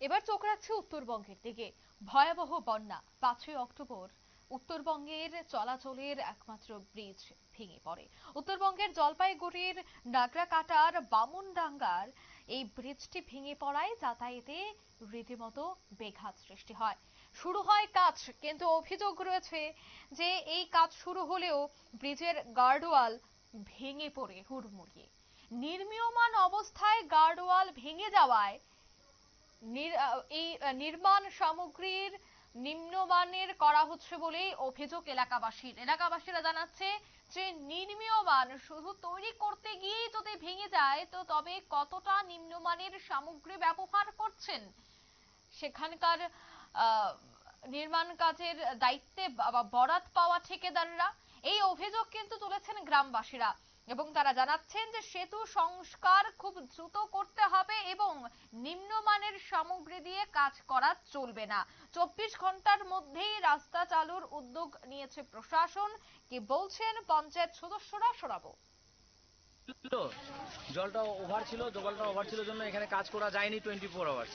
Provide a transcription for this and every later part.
এবার চোখ রাখছে উত্তরবঙ্গের দিকে। ভয়াবহ বন্যা, পাঁচই অক্টোবর। উত্তরবঙ্গের চলাচলের একমাত্র ব্রিজ ভেঙে পড়ে। উত্তরবঙ্গের জলপাইগুড়ির নাগরাকাটার বামুনডাঙ্গার এই ব্রিজটি ভেঙে পড়ায় যাতায়াতে রীতিমতো বেঘাত সৃষ্টি হয়। শুরু হয় কাজ, কিন্তু অভিযোগ রয়েছে যে এই কাজ শুরু হলেও ব্রিজের গার্ডওয়াল ভেঙে পড়ে হুড়মুড়িয়ে। নির্মীয়মান অবস্থায় গার্ডওয়াল ভেঙে যাওয়ায় এই নির্মাণ সামগ্রীর নিম্নমানের করা হচ্ছে বলেই অভিযোগ এলাকাবাসীর। এলাকাবাসীরা জানাচ্ছে যে নির্মীয়মান, শুধু তৈরি করতে গিয়েই যদি ভেঙে যায়, তো তবে কতটা নিম্নমানের সামগ্রী ব্যবহার করছেন? সেখানকার নির্মাণ কাজের দায়িত্বে বরাত পাওয়া ঠিকাদাররা। এই অভিযোগ কিন্তু তুলেছেন গ্রামবাসীরা। এবং তারা জানাচ্ছেন যে সেতু সংস্কার খুব দ্রুত করতে হবে এবং নিম্নমানের সামগ্রী দিয়ে কাজ করা চলবে না। চব্বিশ ঘণ্টার মধ্যেই রাস্তা চালুর উদ্যোগ নিয়েছে প্রশাসন। কি বলছেন পঞ্চায়েত সদস্যরা শোনাবো। ছিল। জলটা ওভার ছিল জলটা ওভার ছিল জন্য এখানে কাজ করা যায়নি টোয়েন্টি ফোর আওয়ার্স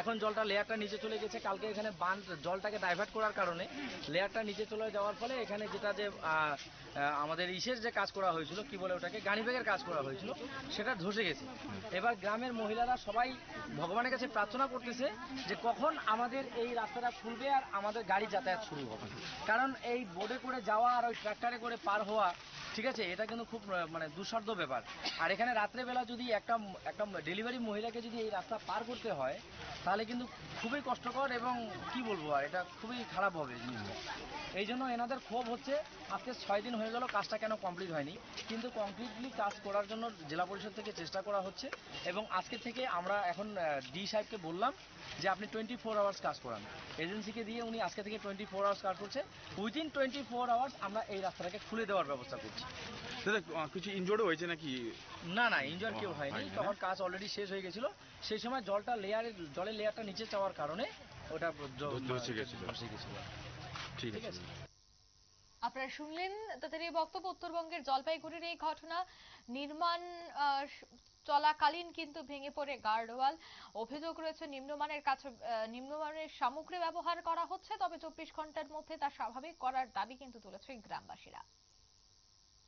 এখন জলটা লেয়ারটা নিচে চলে গেছে। কালকে এখানে বান জলটাকে ডাইভার্ট করার কারণে লেয়ারটা নিচে চলে যাওয়ার ফলে এখানে যেটা যে আমাদের ইসের যে কাজ করা হয়েছিল, কি বলে ওটাকে গাড়িব্যাগের কাজ করা হয়েছিল, সেটা ধসে গেছে। এবার গ্রামের মহিলারা সবাই ভগবানের কাছে প্রার্থনা করতেছে যে কখন আমাদের এই রাস্তাটা খুলবে আর আমাদের গাড়ি যাতায়াত শুরু হবে। কারণ এই বোর্ডে করে যাওয়া আর ওই ট্রাক্টরে করে পার হওয়া ঠিক আছে, এটা কিন্তু খুব মানে দুঃসাধ্য ব্যাপার। আর এখানে রাত্রেবেলা যদি একটা একটা ডেলিভারি মহিলাকে যদি এই রাস্তা পার করতে হয়, তাহলে কিন্তু খুবই কষ্টকর এবং কি বলব আর, এটা খুবই খারাপ হবে। জিনিসটা এই জন্য এনাদের ক্ষোভ হচ্ছে, আজকে ছয় দিন হয়ে গেল কাজটা কেন কমপ্লিট হয়নি, কিন্তু কমপ্লিটলি কাজ করার জন্য জেলা পরিষদ থেকে চেষ্টা করা হচ্ছে এবং আজকে থেকে আমরা এখন ডি সাহেবকে বললাম যে আপনি টোয়েন্টি ফোর আওয়ার্স কাজ করান। এজেন্সিকে দিয়ে উনি আজকে থেকে টোয়েন্টি ফোর আওয়ার্স কাজ করছে। উইদিন টোয়েন্টি ফোর আওয়ার্স আমরা এই রাস্তাটাকে খুলে দেওয়ার ব্যবস্থা করছি। দাদা আহ, কিছু ইনজোর্ড হয়েছে নাকি? না না ইনজয় কেউ হয়নি। তখন কাজ অলরেডি শেষ হয়ে গেছিল। সেই সময় জলটা লেয়ারের জলের লেয়ারটা নিচে যাওয়ার কারণে ওটা ধসে গেছিল। ঠিক ঠিক আছে। আছে। আপনারা শুনলেন তাদের এই বক্তব্য উত্তরবঙ্গের জলপাইগুড়ির এই ঘটনা। নির্মাণ চলাকালীন কিন্তু ভেঙে পড়ে গার্ডওয়াল অভিযোগ রয়েছে নিম্নমানের কাছে নিম্নমানের সামগ্রী ব্যবহার করা হচ্ছে তবে চব্বিশ ঘণ্টার মধ্যে তা স্বাভাবিক করার দাবি কিন্তু তুলেছে গ্রামবাসীরা।